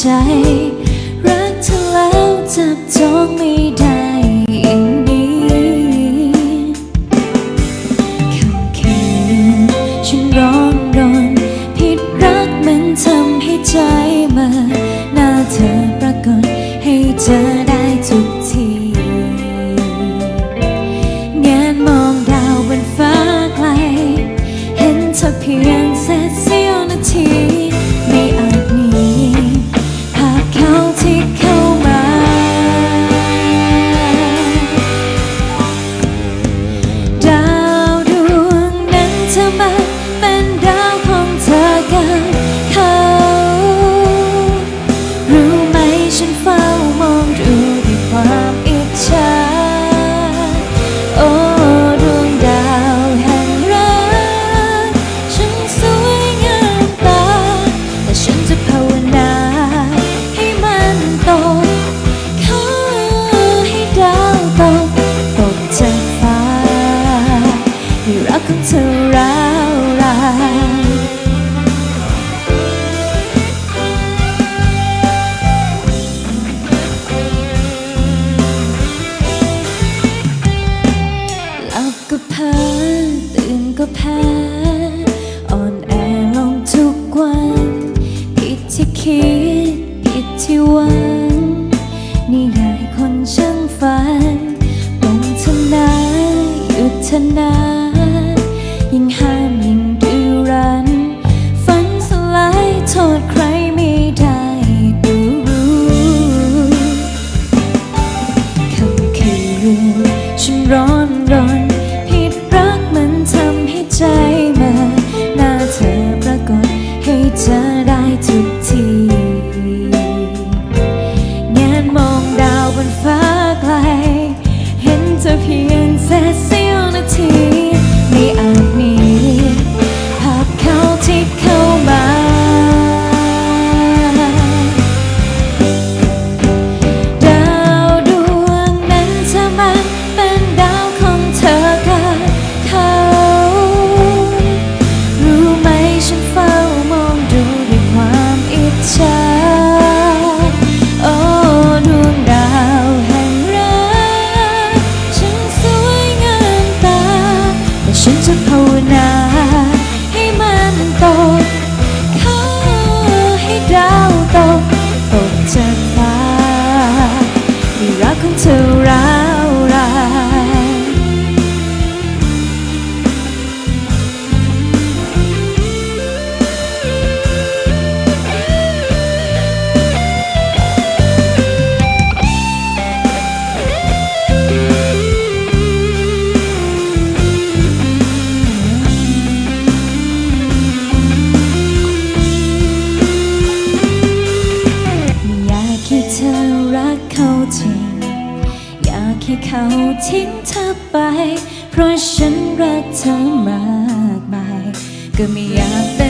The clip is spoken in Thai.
ใจ รักเธอแล้วจับจองไม่ได้อย่างนี้คำแค่นั้ฉันรอ ธอราวรานหลับก็เพอตื่นก็แพ้ อ่อนแอลงทุกวัน ผิดที่คิด ผิดที่ว่า ฉันรอ ฉันจะภาวนาให้มันตกข้าให้ดาวตกตกจากฟ้าให้รักของเธอากให้เขาทิ้งเธอไป เพราะฉันรักเธอมากมาย ก็ไม่อยากเป็น